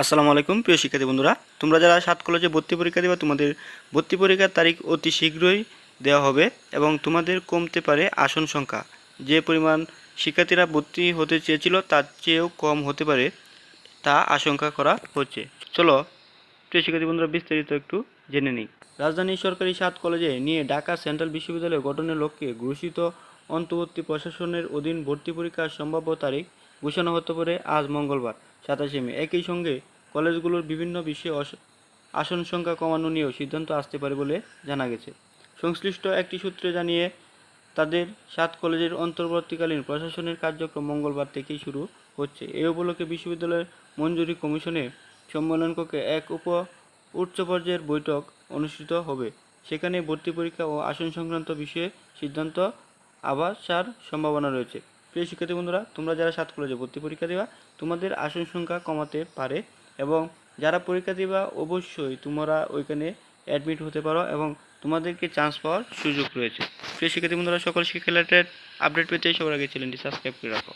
আসসালামু আলাইকুম, প্রিয় শিক্ষার্থী বন্ধুরা। তোমরা যারা সাত কলেজে ভর্তি পরীক্ষা দেবে, তোমাদের ভর্তি পরীক্ষার তারিখ অতি শীঘ্রই দেওয়া হবে এবং তোমাদের কমতে পারে আসন সংখ্যা। যে পরিমাণ শিক্ষার্থীরা ভর্তি হতে চেয়েছিল, তার চেয়েও কম হতে পারে তা আশঙ্কা করা হচ্ছে। চলো, প্রিয় শিক্ষার্থী বন্ধুরা, বিস্তারিত একটু জেনে নিই। রাজধানী সরকারি সাত কলেজে নিয়ে ঢাকা সেন্ট্রাল বিশ্ববিদ্যালয় গঠনের লক্ষ্যে ঘোষিত অন্তর্বর্তী প্রশাসনের অধীন ভর্তি পরীক্ষার সম্ভাব্য তারিখ ঘোষণা হতে পারে আজ মঙ্গলবার। সাতাশে মে। একই সঙ্গে কলেজগুলোর বিভিন্ন বিষয়ে আসন সংখ্যা কমানো নিয়েও সিদ্ধান্ত আসতে পারে বলে জানা গেছে। সংশ্লিষ্ট একটি সূত্রে জানিয়ে, তাদের সাত কলেজের অন্তর্বর্তীকালীন প্রশাসনের কার্যক্রম মঙ্গলবার থেকেই শুরু হচ্ছে। এই উপলক্ষে বিশ্ববিদ্যালয়ের মঞ্জুরি কমিশনে সম্মেলন কক্ষে এক উপ উচ্চ পর্যায়ের বৈঠক অনুষ্ঠিত হবে। সেখানে ভর্তি পরীক্ষা ও আসন সংক্রান্ত বিষয়ে সিদ্ধান্ত আবাসার সম্ভাবনা রয়েছে। প্রিয় শিক্ষার্থী বন্ধুরা, তোমরা যারা সাত কলেজে ভর্তি পরীক্ষা দেবা, তোমাদের আসন সংখ্যা কমাতে পারে এবং যারা পরীক্ষা দেবা, অবশ্যই তোমরা ওইখানে অ্যাডমিট হতে পারো এবং তোমাদেরকে চান্স পাওয়ার সুযোগ রয়েছে। প্রিয় শিক্ষার্থী বন্ধুরা, সকল শিক্ষা রিলেটেড আপডেট পেতে সবার আগে চ্যানেলটি সাবস্ক্রাইব করে রাখো।